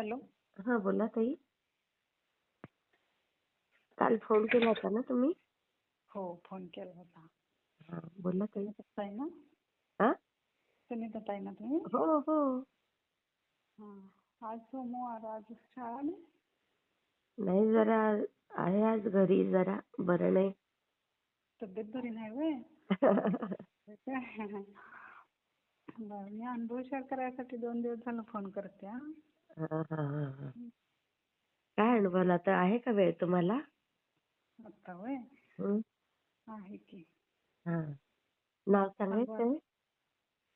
Hello. हा बोला ताई. काल फ़ोन केला होता ना तुम्ही? हो फ़ोन केला होता. हा बोला ताई. आहे ना? हा? सुनीता आहे ना तुम्ही? हो हो. हा आज सोमवार आज शाळा नाही? नाही जरा आहे आज घरी जरा बरं नाही. तब्येत बरी नाही व्हय? बरं मी अनुभव शेअर करायसाठी दोन दिवस झालं फ़ोन करते हा. हा, हा, हा, हा. काय अनुभवला तर आहे का वेळ तुम्हाला? आत्ता होय. हं? आहे की. हा. नाव सांगायचं?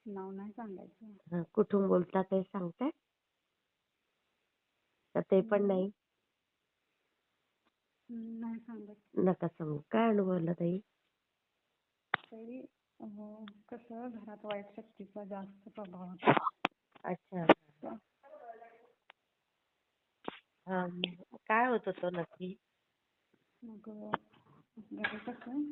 नाव नाही सांगायचं. हा, कुठून बोलता ते सांगताय? का ते पण नाही? नाही सांगत. नका सांगू. काय अनुभवला ताई? तरी अं, कसं घरात वाईट शक्तीचा जास्त प्रभाव होता. अच्छा. काय होत होतं नक्की? मग कसं?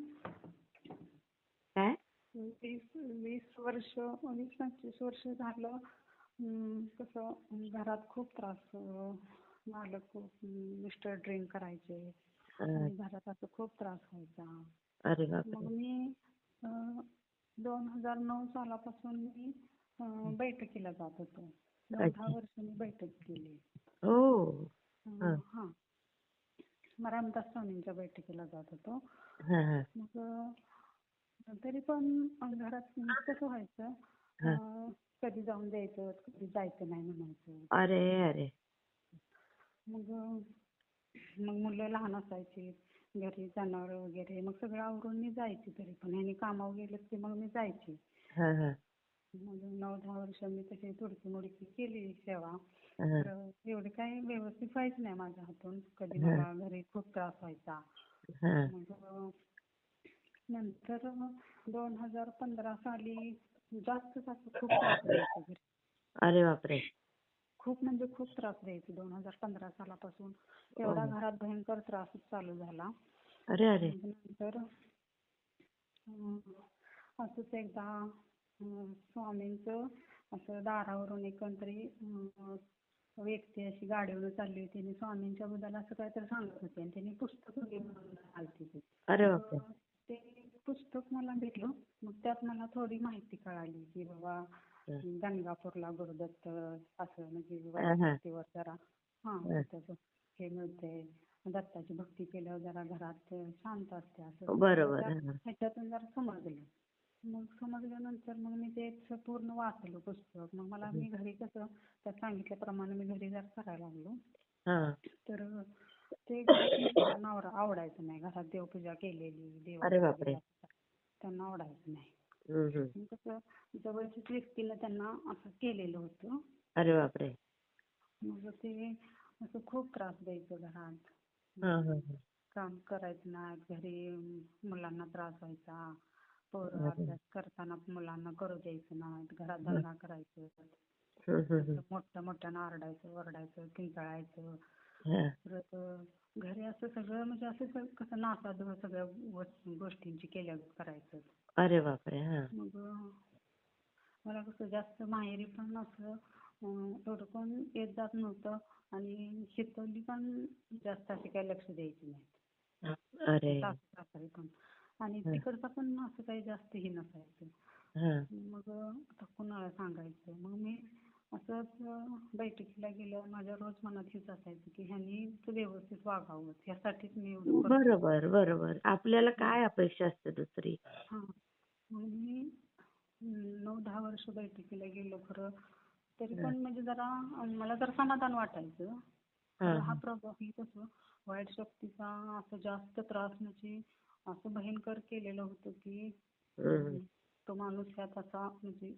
काय? वीस वीस वर्ष वीस पंचवीस वर्ष झालं हं, कसं घरात खूप त्रास अं, झालं खूप मिस्टर ड्रिंक करायचे. आणि घरात असं खूप त्रास व्हायचा. अरे मग बापरे मी दोन हजार नऊ सालापासून मी अं, बैठकीला जात होतो. अच्छा. दहा वर्ष मी बैठक केली. हो. हा. हा मग रामदास स्वामींच्या बैठकीला जात होतो. मग तरी पण घरात कसं व्हायचं. हा. कधी जाऊन द्यायचं कधी जायचं नाही म्हणायचं. अरे अरे. मग मग मुलं लहान असायची. घरी जनावर वगैरे मग सगळं आवरून मी जायची तरी पण. ह्यांनी कामावर गेलं की मग मी जायची. हा हा. मग नऊ दहा वर्ष मी तशी थोडकी मोडकी केली सेवा. तर एवढे काही व्यवस्थित व्हायचं नाही माझ्या हातून. कधी. मला घरी खूप त्रास व्हायचा. मग नंतर दोन हजार पंधरा साली जास्त जास्त खूप त्रास द्यायचा घरी. खूप म्हणजे खूप त्रास द्यायचे दोन हजार पंधरा सालापासून. एवढा हो. घरात भयंकर त्रास चालू झाला. अरे अरे. मग नंतर असंच एकदा स्वामींचं असं दारावरून कोणतरी व्यक्ती अशी गाडीवर चालली होती आणि स्वामींच्या बद्दल असं काहीतरी सांगत होते आणि त्यांनी पुस्तक आलती ती. अरे पुस्तक मला भेटलं मग त्यात मला थोडी माहिती कळाली की बाबा. गंगापूरला गुरुदत्त असं म्हणजे जरा हा. त्याचं हे मिळते दत्ताची भक्ती केल्यावर जरा घरात शांत असते असं बरोबर. ह्याच्यातून जरा समजलं समजल्यानंतर मग मी ते पूर्ण वाचलं पुस्तक. मग मला मी घरी कसं त्यात सांगितल्याप्रमाणे मी घरी जरा करायला लागलो. हा. तर ते आवड- आवडायचं नाही. घरात देवपूजा केलेली देवाची त्यांना आवडायचं नाही. मग कसं जवळच्याच व्यक्तीला त्यांना असं केलेलं होतं. मग ते असं खूप त्रास द्यायचं घरात. काम करायचं नाही. घरी मुलांना त्रास व्हायचा. पोरं. अभ्यास करताना मुलांना करू द्यायचं नाही घरात दंगा करायचं. मोठ्या मोठ्यानं आरडायचं ओरडायचं किंचाळायचं. परत घरी असं सगळं म्हणजे असं कसं नासाधूस सगळ्या गोष्टींची केल्या करायचं. अरे बापरे हा. मग मला कसं जास्त माहेरी पण असं एवढं कोण येत जात नव्हतं आणि शिकवली पण जास्त असे काही लक्ष द्यायची नाही अरे. सासरे पण. आणि. तिकडचं पण असं काही जास्त हे नसायचं. हा. मग आता कुणाला सांगायचं? मग मी असंच बैठकीला गेल्यावर माझ्या रोज मनात हेच असायचं की ह्यांनी व्यवस्थित वागावं. ह्यासाठीच मी एवढं करते. बरोबर बरोबर. आपल्याला काय अपेक्षा असते दुसरी? हा. मग मी नऊ दहा वर्ष बैठकीला गेलो खरं. तरी पण म्हणजे जरा मला जरा समाधान वाटायचं हा, हा हा. प्रभाव हे कसं वाईट शक्तीचा असं जास्त त्रास म्हणजे असं भयंकर केलेलं होतं की तो माणूस ह्यात असा म्हणजे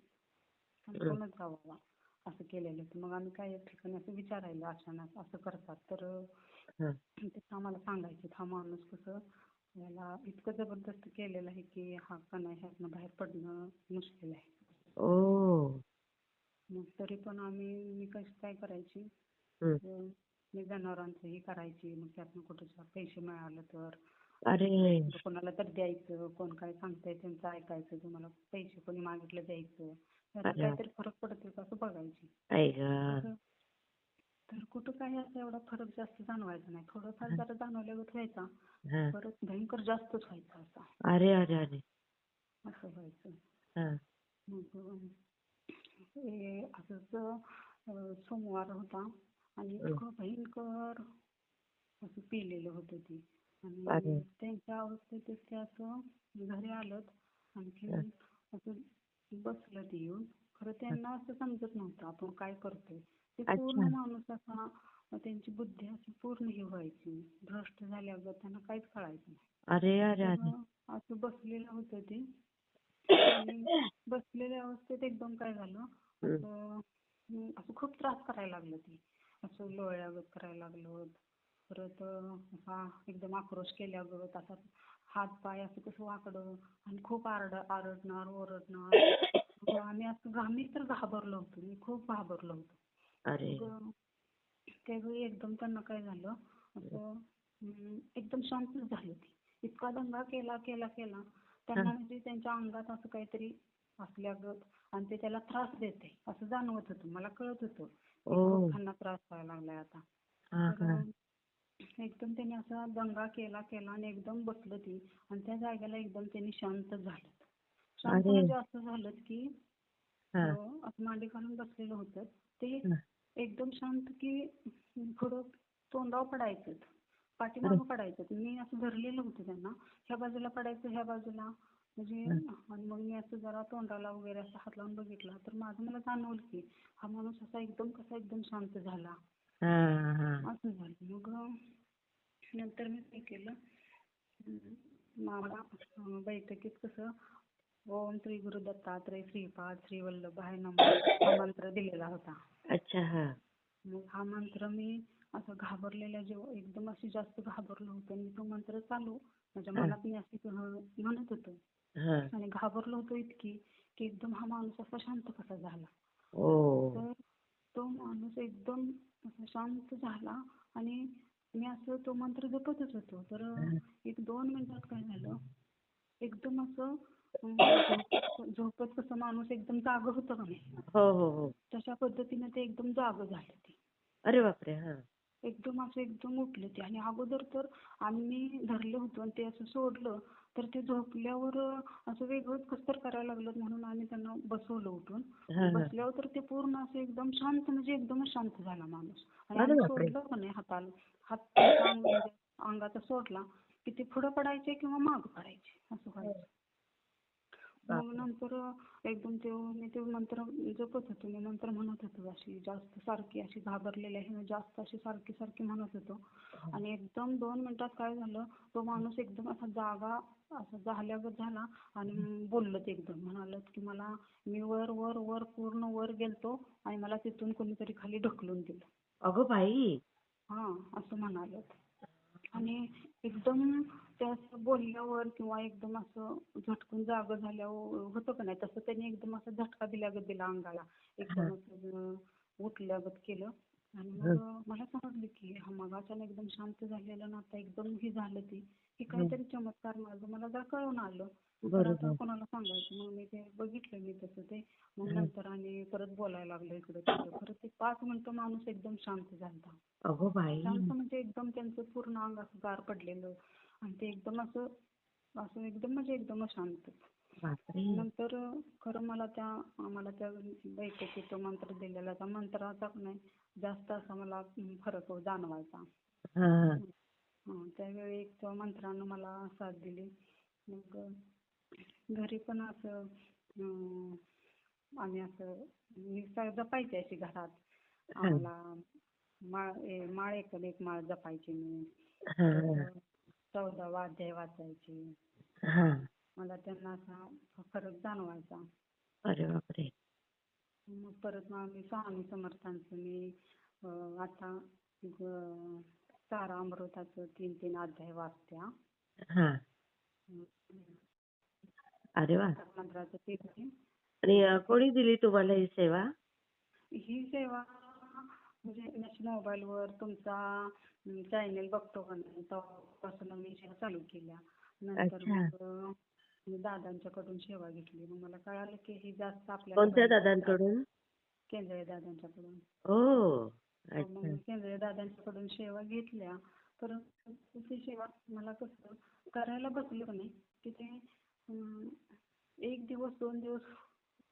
कोणच राहावा असं केलेलं होतं. मग आम्ही काही एक ठिकाणी असं विचारायला अचानक असं करतात. तर. ते आम्हाला सांगायचे हा माणूस कसं याला इतकं जबरदस्त केलेलं आहे की हा का नाही ह्यातनं बाहेर पडणं मुश्किल आहे. मग तरी पण आम्ही मी कशी काय करायची? मी जनावरांचं हे करायची. मग त्यातनं कुठे पैसे मिळालं तर कोणाला तर द्यायचं कोण काय सांगतंय त्यांचं ऐकायचं तुम्हाला पैसे कोणी मागितलं द्यायचं अरे. काहीतरी फरक पडतोय का असं बघायची तर कुठं काही असं एवढा फरक जास्त जाणवायचा नाही थोडंफार. जरा जाणवल्यागत व्हायचा. परत भयंकर जास्तच व्हायचा असा अरे अरे अरे असं व्हायचं. मग असंच सोमवार होता आणि. इतकं भयंकर असं पिलेलं होतं ती. आणि त्यांच्या अवस्थेतच ते असं घरी आलत. आणखी. असं बसलं ते येऊन. खरं त्यांना असं समजत नव्हतं आपण काय करतोय. ते. पूर्ण माणूस असा त्यांची बुद्धी अशी पूर्ण हे व्हायची. भ्रष्ट झाल्यागत त्यांना काहीच कळायचं नाही. असं बसलेलं होतं ते. आणि बसलेल्या अवस्थेत एकदम काय झालं? असं असं खूप त्रास करायला लागलं ते. असं लोळल्यागत करायला लागलं परत असा एकदम आक्रोश केल्यागत असा हात पाय असं कसं वाकडं आणि खूप आरड आरडणार ओरडणार. मग आम्ही असं आम्ही तर घाबरलो होतो मी खूप घाबरलो होतो. मग त्यावेळी एकदम त्यांना काय झालं असं एकदम शांतच झालं ते इतका दंगा केला केला केला. त्यांना म्हणजे त्यांच्या अंगात असं काहीतरी असल्यागत आणि ते त्याला त्रास देते असं जाणवत होतं. मला कळत होतं की ओ. त्यांना त्रास व्हायला लागलाय आता. हा तर हा. एकदम त्याने असा दंगा केला केला आणि एकदम बसलं ती. आणि त्या जागेला एकदम त्यांनी शांत झालं. शांत. म्हणजे असं झालं की असं मांडी घालून बसलेलं होतं. ते. एकदम शांत की पुढं तोंडावर पडायचं पाठीमागं पडायचं मी असं धरलेलं होतं त्यांना. ह्या बाजूला पडायचं ह्या बाजूला. म्हणजे आणि मग मी असं जरा तोंडाला वगैरे असं हात लावून बघितला. तर माझं मला जाणवलं की हा माणूस असा एकदम कसा एकदम शांत झाला. असं झालं. मग नंतर मी काय केलं मला अं, बैठकीत कसं ओम श्री गुरु दत्तात्रय श्रीपाद श्री वल्लभाय नमः हा मंत्र दिलेला होता. अच्छा हा. मग हा मंत्र मी असं घाबरलेल्या जेव्हा एकदम अशी जास्त घाबरलो होतो. मी तो मंत्र चालू माझ्या हा. मनात मी अशी म्हणत होतो. हा. आणि घाबरलो होतो इतकी की एकदम हा माणूस असा शांत कसा झाला. तर तो माणूस एकदम असा शांत झाला आणि मी असं तो मंत्र जपतच होतो. तर एक दोन मिनिटात काय झालं? एकदम असं झोपत कसं माणूस एकदम जाग होतं का नाही? हो हो हो. तशा पद्धतीने ते एकदम जाग झालं ते. अरे बापरे हा. एकदम असं एकदम उठले ते. आणि अगोदर तर आम्ही धरलं होतं आणि ते असं सोडलं. तर ते झोपल्यावर असं वेगळंच कसं तर करायला लागलं म्हणून आम्ही त्यांना बसवलं उठून. बसल्यावर तर ते पूर्ण असं एकदम शांत म्हणजे एकदमच शांत झाला माणूस. आणि. सोडलं का नाही हाताला? हात म्हणजे अंगाचा सोडला की ते पुढं पडायचे किंवा मागं पडायचे असं व्हायचं. मग नंतर एकदम ते मी ते मंत्र जपत होतो. मी मंत्र म्हणत होतो अशी जास्त सारखी अशी घाबरलेली आहे. जास्त अशी सारखी सारखी म्हणत होतो. आणि एकदम दोन मिनिटात काय झालं तो माणूस एकदम असा जागा असं झाल्यागत झाला आणि बोललं ते एकदम. म्हणालं की मला मी वर वर वर पूर्ण वर गेलतो आणि मला तिथून कोणीतरी खाली ढकलून दिलं. अगं बाई हा असं म्हणाले. आणि एकदम ते असं बोलल्यावर किंवा एकदम असं झटकून जागं झाल्यावर होतं का नाही तसं त्यांनी एकदम असं झटका दिल्यागत दिला अंगाला. एकदम असं उठल्यागत केलं. आणि मग मला समजलं की हा मगाच्यानं एकदम शांत झालेलं ना आता एकदम हे झालं ते. हे काहीतरी चमत्कार माझं मला जरा कळून आलं. तर आता कोणाला सांगायचं? मग मी ते बघितलं मी तसं ते. मग नंतर आणि परत बोलायला लागलं इकडं तिकडं. खरं ते पाच मिनिटं माणूस एकदम शांत झाला अगो बाई. शांत म्हणजे एकदम त्यांचं पूर्ण अंग असं गार पडलेलं. आणि ते एकदम असं असं एकदम म्हणजे एकदमच शांत. बापरे. नंतर खरं मला त्या आम्हाला त्या बैठकीत तो मंत्र दिलेला. त्या मंत्राचा नाही जास्त असा मला फरक जाणवायचा. हा. त्यावेळी एक मंत्रानं मला साथ दिली. मग घरी पण असं आम्ही असं जपायची अशी घरात. आम्हाला माळ ए- माळ एक माळ जपायची मी. चौदावा अध्याय वाचायची. मला त्यांना असा फरक जाणवायचा. अरे बापरे. मग परत मग आम्ही स्वामी समर्थांचं मी अं, आता ग- सारा अमृताचं तीन तीन अध्याय वाचत्या. हा. अरे वा. मंत्राचं आणि अ, कोणी दिली तुम्हाला ही सेवा? ही सेवा म्हणजे नॅशनल मोबाईलवर तुमचा चॅनल बघतो का नाही तेव्हापासून मी सेवा चालू केल्या. नंतर मी दादांच्याकडून सेवा घेतली. मग मला कळालं की ही जास्त आपल्या कोणत्या दादांकडून? केंद्रे दादांच्याकडून. ओ मग अच्छा. केंद्रे दादांच्याकडून सेवा घेतल्या. तर ती सेवा मला कसं करायला बसलो की नाही की ते एक दिवस दोन दिवस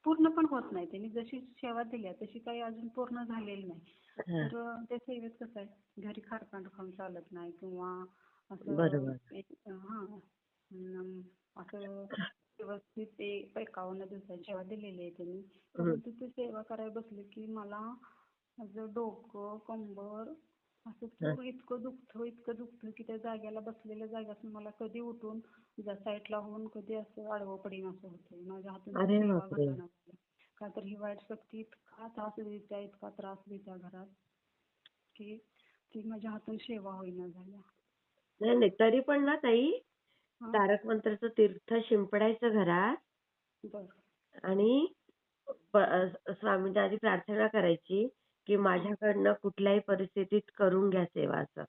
पूर्ण पण होत नाही त्यांनी जशी सेवा दिल्या तशी काही अजून पूर्ण झालेली नाही. तर त्या सेवेत कसं आहे घरी खारकांड खाऊन चालत नाही किंवा असं हां असं व्यवस्थित ते एकावन्न दिवसाची सेवा दिलेली आहे त्यांनी. परंतु ती सेवा करायला बसली की मला माझं डोकं कंबर असं इतकं दुखतं इतकं दुखतं की त्या जागेला बसलेल्या जागेपासून मला कधी उठून साईडला होऊन कधी असं आडवं पडीन असं होतंय. माझ्या हातून का तर ही वाईट शक्ती इतका त्रास देत्या इतका त्रास देत्या घरात की ती माझ्या हातून सेवा होईना झाल्या. नाही नाही तरी पण ना ताई. तारक मंत्राचं तीर्थ शिंपडायचं घरात. आणि स्वामींच्या आधी प्रार्थना करायची. की माझ्याकडनं कुठल्याही परिस्थितीत करून घ्या सेवा असं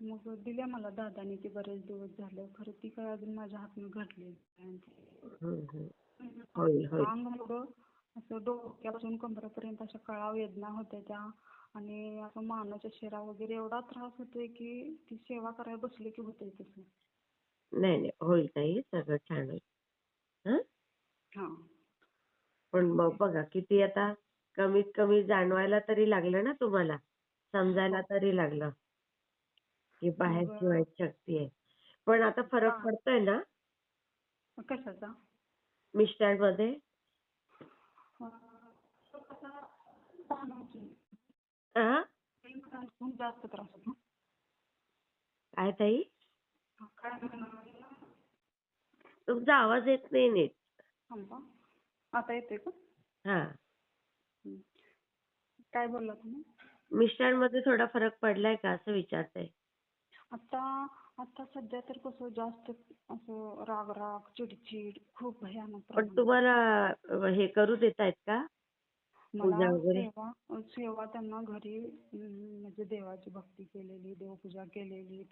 मग दिल्या मला दादानी ती बरेच दिवस झाले खरं ती काय अजून माझ्या हातून घडली नाही. होईल होईल अंग एवढं असं डोक्यापासून कमरेपर्यंत अशा कळा वेदना होत्या त्या आणि असं मानाच्या शिरा वगैरे एवढा त्रास होतोय की ती सेवा करायला बसली की होतंय तसं. नाही नाही. होईल ताई सगळं छान होईल. हं? हां. पण मग बघा किती आता कमीत कमी जाणवायला तरी लागलं ना तुम्हाला? समजायला तरी लागलं की बाहेरची वाईट शक्ती आहे. पण आता फरक हा. पडतोय ना? कशाचा? मिस्टरांमध्ये. हा? होतो. काय ताई? तुमचा आवाज येत नाही नीट. आता येतोय का? हा हं. काय बोलला तुम्ही मिस्टरांमध्ये थोडा फरक पडलाय का असं विचारते आता आता सध्या तर कसं जास्त असं राग राग चिडचिड खूप भयानक पण. तुम्हाला हे करू देतायत का पूजा मला वगैरे? सेवा सेवा त्यांना घरी म्हणजे देवाची भक्ती केलेली देवपूजा केलेली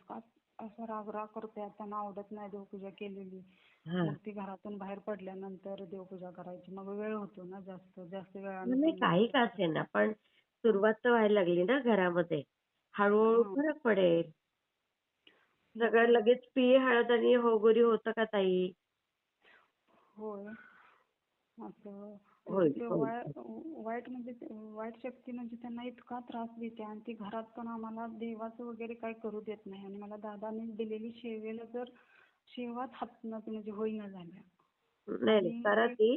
असा राग राग करतात त्यांना आवडत नाही देवपूजा केलेली. हा मग ती घरातून बाहेर पडल्यानंतर देवपूजा करायची. मग वेळ होतो ना जास्त. जास्त वेळानं काही का असेना पण सुरुवात तर व्हायला लागली ना घरामध्ये. हळूहळू हा. फरक पडेल. सगळं लगेच पिये हळद आणि होगोरी होतं का ताई? होय. असं वाईट म्हणजे वाईट शक्ती म्हणजे त्यांना इतका त्रास देते आणि ती घरात पण आम्हाला देवाचं वगैरे काही करू देत नाही. आणि मला दादाने दिलेली सेवेला जर सेवाच हातनं म्हणजे होईना झाल्या. नाही नाही. करा ती.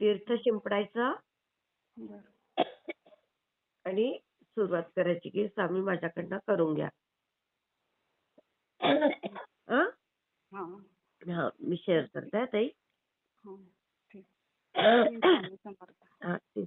तीर्थ शिंपडायचं. बरं. आणि सुरुवात करायची की स्वामी माझ्याकडनं करून घ्या. हं? हां. हा मी शेअर करते हं, ताई. हां. ठीक श्री